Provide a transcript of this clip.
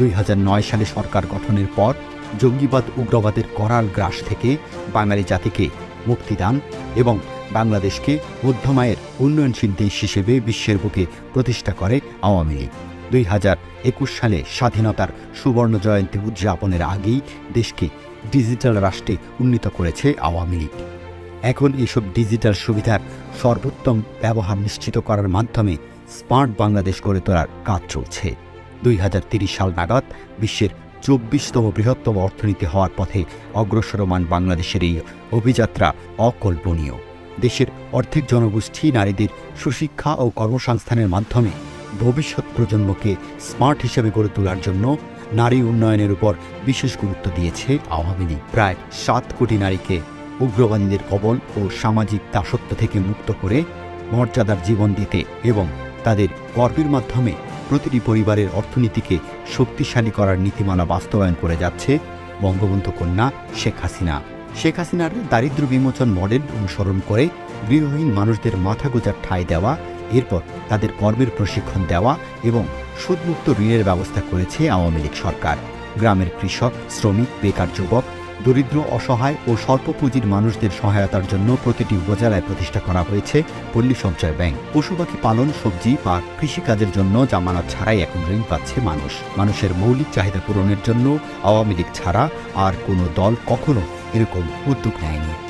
দুই হাজার নয় সালে সরকার গঠনের পর জঙ্গিবাদ উগ্রবাদের করাল গ্রাস থেকে বাঙালি জাতিকে মুক্তিদান এবং বাংলাদেশকে মধ্যমায়ের উন্নয়নশীল দেশ হিসেবে বিশ্বের বুকে প্রতিষ্ঠা করে আওয়ামী লীগ। দুই হাজার একুশ সালে স্বাধীনতার সুবর্ণ জয়ন্তী উদযাপনের আগেই দেশকে ডিজিটাল রাষ্ট্রে উন্নীত করেছে আওয়ামী লীগ। এখন এসব ডিজিটাল সুবিধার সর্বোত্তম ব্যবহার নিশ্চিত করার মাধ্যমে স্মার্ট বাংলাদেশ গড়ে তোলার কাজ চলছে। দুই সাল নাগাদ বিশ্বের চব্বিশতম বৃহত্তম অর্থনীতি হওয়ার পথে অগ্রসরমান বাংলাদেশের এই অভিযাত্রা অকল্পনীয়। দেশের অর্ধেক জনগোষ্ঠী নারীদের সুশিক্ষা ও কর্মসংস্থানের মাধ্যমে ভবিষ্যৎ প্রজন্মকে স্মার্ট হিসেবে গড়ে তোলার জন্য নারী উন্নয়নের উপর বিশেষ গুরুত্ব দিয়েছে আওয়ামী লীগ। প্রায় সাত কোটি নারীকে উগ্রবাদীদের কবল ও সামাজিক দাসত্ব থেকে মুক্ত করে মর্যাদার জীবন দিতে এবং তাদের কর্মের মাধ্যমে প্রতিটি পরিবারের অর্থনীতিকে শক্তিশালী করার নীতিমালা বাস্তবায়ন করে যাচ্ছে বঙ্গবন্ধু কন্যা শেখ হাসিনা। শেখ হাসিনার দারিদ্র বিমোচন মডেল অনুসরণ করে গৃহহীন মানুষদের মাথা গোজার ঠাঁই দেওয়া, এরপর তাদের কর্মের প্রশিক্ষণ দেওয়া এবং সুদমুক্ত ঋণের ব্যবস্থা করেছে আওয়ামী লীগ সরকার। গ্রামের কৃষক, শ্রমিক, বেকার যুবক দরিদ্র, অসহায় ও স্বল্প পুঁজির মানুষদের সহায়তার জন্য প্রতিটি উপজেলায় প্রতিষ্ঠা করা হয়েছে পল্লী সঞ্চয় ব্যাংক। পশু পাখি পালন, সবজি বা কৃষিকাজের জন্য জামানত ছাড়াই এখন ঋণ পাচ্ছে মানুষ। মানুষের মৌলিক চাহিদা পূরণের জন্য আওয়ামী লীগ ছাড়া আর কোনো দল কখনো এরকম উদ্যোগ নেয়নি।